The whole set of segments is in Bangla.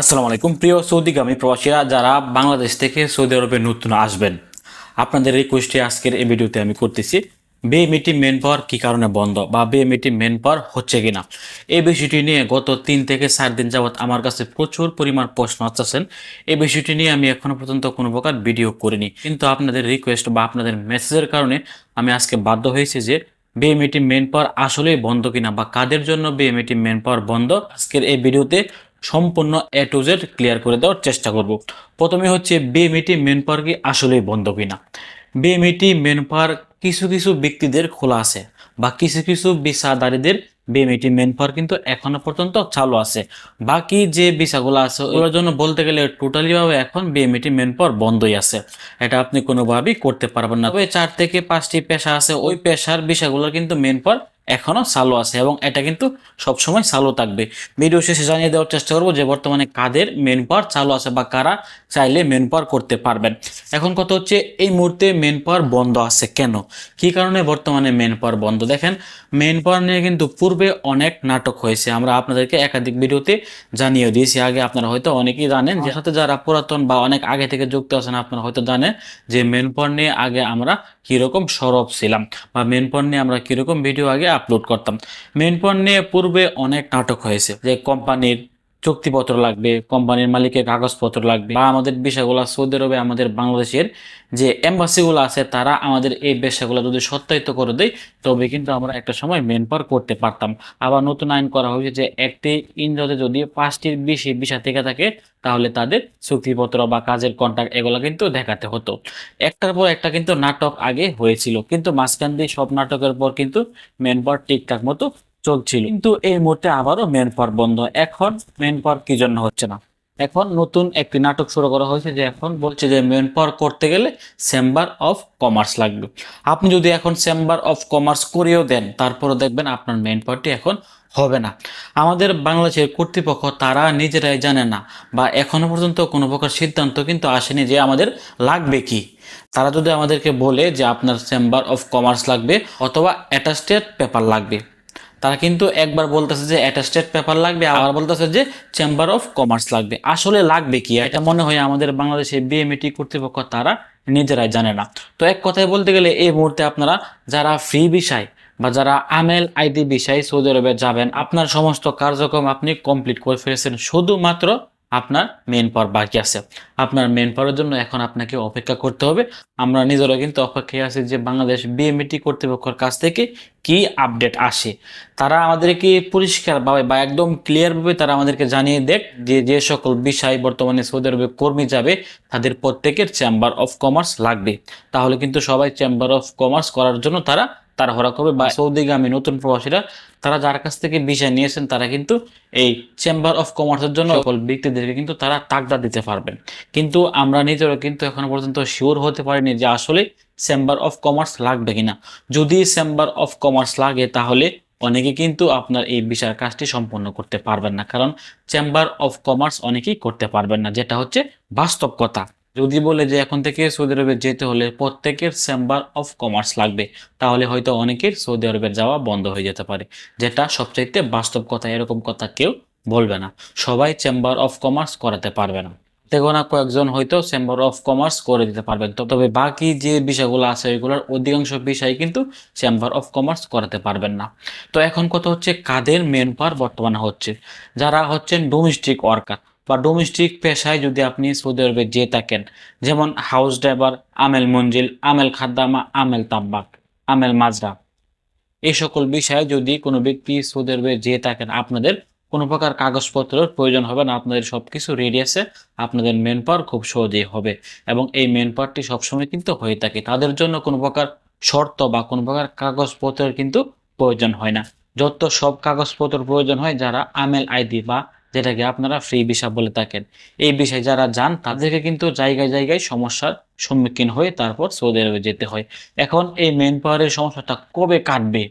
আসসালামু আলাইকুম। প্রিয় সৌদিগামী প্রবাসীরা, যারা বাংলাদেশ থেকে সৌদি আরবে নতুন আসবেন, আপনাদের রিকোয়েস্টে আজকের এই ভিডিওতে আমি করতেছি বিএমইটি মেন পাওয়ার কী কারণে বন্ধ বা বিএমইটি মেন পাওয়ার হচ্ছে কিনা? এই বিষয়টি নিয়ে গত তিন থেকে চার দিন যাবৎ আমার কাছে প্রচুর পরিমাণ প্রশ্ন আসছেন এই বিষয়টি নিয়ে আমি এখনও পর্যন্ত কোনো প্রকার ভিডিও করিনি। কিন্তু আপনাদের রিকোয়েস্ট বা আপনাদের মেসেজের কারণে আমি আজকে বাধ্য হয়েছি যে বিএমইটি মেন পাওয়ার আসলেই বন্ধ কিনা বা কাদের জন্য বিএমইটি মেন পাওয়ার বন্ধ? আজকের এই ভিডিওতে সম্পূর্ণ এ টু জেড ক্লিয়ার করে দেওয়ার চেষ্টা করব। প্রথমে হচ্ছে বিএমইটি মেন পাওয়ার কি আসলেই বন্ধ কিনা। বিএমইটি মেন পার্ক কিছু কিছু ব্যক্তিদের খোলা আছে বা কিছু কিছু ভিসাদারীদের বিএমইটি মেন পার্ক কিন্তু এখনও পর্যন্ত চালু আছে। বাকি যে ভিসাগুলো আছে ওগুলোর জন্য বলতে গেলে টোটালিভাবে এখন বিএমইটি মেন পাওয়ার বন্ধই আছে। এটা আপনি কোনোভাবেই করতে পারবেন না। তবে চার থেকে পাঁচটি পেশা আছে, ওই পেশার বিষয়গুলো কিন্তু মেন পাওয়ার এখনও সালো আছে এবং এটা কিন্তু সবসময় সালো থাকবে। ভিডিও শেষে জানিয়ে দেওয়ার চেষ্টা করব যে বর্তমানে কাদের মেন পাওয়ার চালু আছে বা কারা চাইলে মেন পাওয়ার করতে পারবেন। এখন কথা হচ্ছে, এই মুহূর্তে মেন পাওয়ার বন্ধ আছে কেন? কি কারণে বর্তমানে মেন পাওয়ার বন্ধ? দেখেন মেন পাওয়ার নিয়ে কিন্তু পূর্বে অনেক নাটক হয়েছে। আমরা আপনাদেরকে একাধিক ভিডিওতে জানিয়ে দিয়েছি। আগে আপনারা হয়তো অনেকেই জানেন যে সাথে যারা পুরাতন বা অনেক আগে থেকে যুক্ত আছেন, আপনারা হয়তো জানেন যে মেন পাওয়ার নিয়ে আগে আমরা কীরকম সরব ছিলাম বা মেন পয়েন্ট নিয়ে আমরা কীরকম ভিডিও আগে আপলোড করতাম। মেন পয়েন্ট নিয়ে পূর্বে অনেক নাটক হয়েছে যে কোম্পানির চুক্তিপত্র লাগবে, কোম্পানির মালিকের কাগজপত্র লাগবে বা আমাদের বিষয়গুলো সৌদি আরবে, আমাদের বাংলাদেশের যে এম্বাসিগুলো আছে তারা আমাদের এই বিষয়গুলো যদি সত্যায়িত করে দেয়, তবে কিন্তু আমরা একটা সময় মেন পাওয়ার করতে পারতাম। আবার নতুন আইন করা হয়েছে যে একটি ইন্দ্রতে যদি পাঁচটির বেশি বিষয় থেকে থাকে, তাহলে তাদের চুক্তিপত্র বা কাজের কন্ট্রাক্ট এগুলো কিন্তু দেখাতে হতো। একটার পর একটা কিন্তু নাটক আগে হয়েছিল, কিন্তু মাঝখান দিয়ে সব নাটকের পর কিন্তু মেন পাওয়ার ঠিকঠাক মতো চলছিল। কিন্তু এই মুহূর্তে আবারও মেন পাওয়ার বন্ধ। এখন মেন পাওয়ার কি জন্য হচ্ছে না? এখন নতুন একটি নাটক শুরু করা হয়েছে যে এখন বলছে যে মেন পাওয়ার করতে গেলে চেম্বার অফ কমার্স লাগবে। আপনি যদি এখন চেম্বার অফ কমার্স করেও দেন, তারপরও দেখবেন আপনার মেন পাওয়ারটি এখন হবে না। আমাদের বাংলাদেশের কর্তৃপক্ষ, তারা নিজেরাই জানে না বা এখনও পর্যন্ত কোনো প্রকার সিদ্ধান্ত কিন্তু আসেনি যে আমাদের লাগবে কি। তারা যদি আমাদেরকে বলে যে আপনার চেম্বার অফ কমার্স লাগবে অথবা অ্যাটাস্টেড পেপার লাগবে তারা কিন্তু একবার বলতেছে যে অ্যাটাস্টেড পেপার লাগবে আবার বলতেছে যে চেম্বার অফ কমার্স লাগবে। আসলে লাগবে কি? এটা মনে হয় আমাদের বাংলাদেশে বিএমএটি কর্তৃপক্ষ তারা নিজেরাই জানে না। তো এক কথায় বলতে গেলে এই মুহূর্তে আপনারা যারা ফ্রি বিষয় বা যারা আমেল আইডি বিষয় সৌদি আরবে যাবেন আপনার সমস্ত কার্যক্রম আপনি কমপ্লিট করে ফেলেছেন। শুধুমাত্র আপনার মেন পাওয়ার বাকি আছে। আপনার মেন পাওয়ারের জন্য এখন আপনাকে অপেক্ষা করতে হবে। আমরা নিজেরা কিন্তু অপেক্ষায় আছি যে বাংলাদেশ বিএমইটি কর্তৃপক্ষের কাছ থেকে কি আপডেট আসে। তারা আমাদেরকে পরিষ্কারভাবে বা একদম ক্লিয়ারভাবে তারা আমাদেরকে জানিয়ে দেখ যে যে সকল বিষয় বর্তমানে সৌদি আরবে কর্মী যাবে, তাদের প্রত্যেকের চেম্বার অফ কমার্স লাগবে। তাহলে কিন্তু সবাই চেম্বার অফ কমার্স করার জন্য তারা তাড়াহুড়া করবে বা সৌদিগামী নতুন প্রবাসীরা তারা যার কাছ থেকে ভিসা নিয়েছেন তারা কিন্তু এই চেম্বার অফ কমার্সের জন্য সকল ব্যক্তিদেরকে কিন্তু তারা তাকদা দিতে পারবেন। কিন্তু আমরা নিজেরও কিন্তু এখনও পর্যন্ত শিওর হতে পারিনি যে আসলে চেম্বার অফ কমার্স লাগবে কিনা। যদি চেম্বার অফ কমার্স লাগে তাহলে অনেকে কিন্তু আপনার এই বিচার কাজটি সম্পন্ন করতে পারবেন না। কারণ চেম্বার অফ কমার্স অনেকেই করতে পারবেন না যেটা হচ্ছে বাস্তব কথা। যদি বলে যে এখন থেকে সৌদি আরবে যেতে হলে প্রত্যেকের চেম্বার অফ কমার্স লাগবে, তাহলে হয়তো অনেকের সৌদি আরবের যাওয়া বন্ধ হয়ে যেতে পারে। যেটা সবচাইতে বাস্তব কথা, এরকম কথা কেউ বলবে না। সবাই চেম্বার অফ কমার্স করাতে পারবে না। দেখো না, কয়েকজন হয়তো চেম্বার অফ কমার্স করে দিতে পারবেন। তবে বাকি যে বিষয়গুলো আছে ওইগুলোর অধিকাংশ বিষয় কিন্তু চেম্বার অফ কমার্স করাতে পারবেন না। তো এখন কথা হচ্ছে কাদের মেন পাওয়ার বর্তমানে হচ্ছে? যারা হচ্ছেন ডোমেস্টিক ওয়ার্কার বা ডোমেস্টিক পেশায় যদি আপনি সৌদি আরবে যেয়ে থাকেন, যেমন হাউস ড্রাইভার আমেল মঞ্জিল আমেল খাদ্দামা আমেল তাব্বাক আমেল মাজরা, এই সকল বিষয়ে যদি কোনো ব্যক্তি সৌদি আরবে যেয়ে থাকেন, আপনাদের কোনো প্রকার কাগজপত্রের প্রয়োজন হবে না, আপনাদের সব কিছু রেডি আছে, আপনাদের মেন পাওয়ার খুব সহজেই হবে এবং এই মেন পাওয়ারটি সবসময় কিন্তু হয়ে থাকে। তাদের জন্য কোনো প্রকার শর্ত বা কোনো প্রকার কাগজপত্রের কিন্তু প্রয়োজন হয় না। যত সব কাগজপত্র প্রয়োজন হয়, যারা আমেল আইডি বা যেটাকে আপনারা ফ্রি ভিসা বলে থাকেন। এই বিষয়ে যারা যান, তাদেরকে কিন্তু জায়গায় জায়গায় সমস্যার সম্মুখীন হয়ে তারপর সৌদি আরবে যেতে হয়। এখন এই মেন পাওয়ারের সমস্যাটা কবে কাটবে?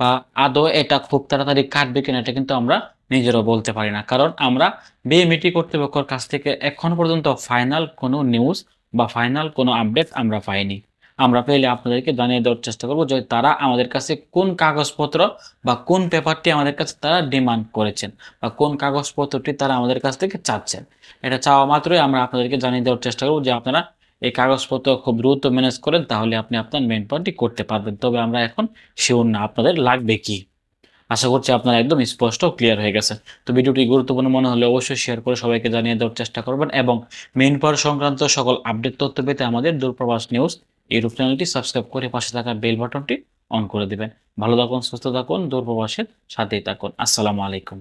বা আদৌ এটা খুব তাড়াতাড়ি কাটবে কিনা, এটা কিন্তু আমরা নিজেরও বলতে পারি না। কারণ আমরা বিএমইটি কর্তৃপক্ষের কাছ থেকে এখন পর্যন্ত ফাইনাল কোনো নিউজ বা ফাইনাল কোনো আপডেট আমরা পাইনি। আমরা পেলে আপনাদেরকে জানিয়ে দেওয়ার চেষ্টা করব যে তারা আমাদের কাছে কোন কাগজপত্র বা কোন পেপারটি আমাদের কাছে তারা ডিমান্ড করেছেন বা কোন কাগজপত্রটি তারা আমাদের কাছ থেকে চাচ্ছেন। এটা চাওয়া মাত্রই আমরা আপনাদেরকে জানিয়ে দেওয়ার চেষ্টা করব যে আপনারা এই কাগজপত্র খুব দ্রুত ম্যানেজ করেন, তাহলে আপনি আপনার মেন পয়েন্টটি করতে পারবেন। তবে আমরা এখন শিওর না আপনাদের লাগবে কি। আশা করছি আপনারা একদম স্পষ্ট ক্লিয়ার হয়ে গেছে। তো ভিডিওটি গুরুত্বপূর্ণ মনে হলে অবশ্যই শেয়ার করে সবাইকে জানিয়ে দেওয়ার চেষ্টা করবেন এবং মেন পাওয়ার সংক্রান্ত সকল আপডেট তথ্য পেতে আমাদের দূরপ্রবাস নিউজ ইউটিউব চ্যানেলটি সাবস্ক্রাইব করে পাশে থাকা বেল বাটনটি অন করে দেবেন। ভালো থাকুন, সুস্থ থাকুন, দূরপ্রবাসের সাথেই থাকুন। আসসালামু আলাইকুম।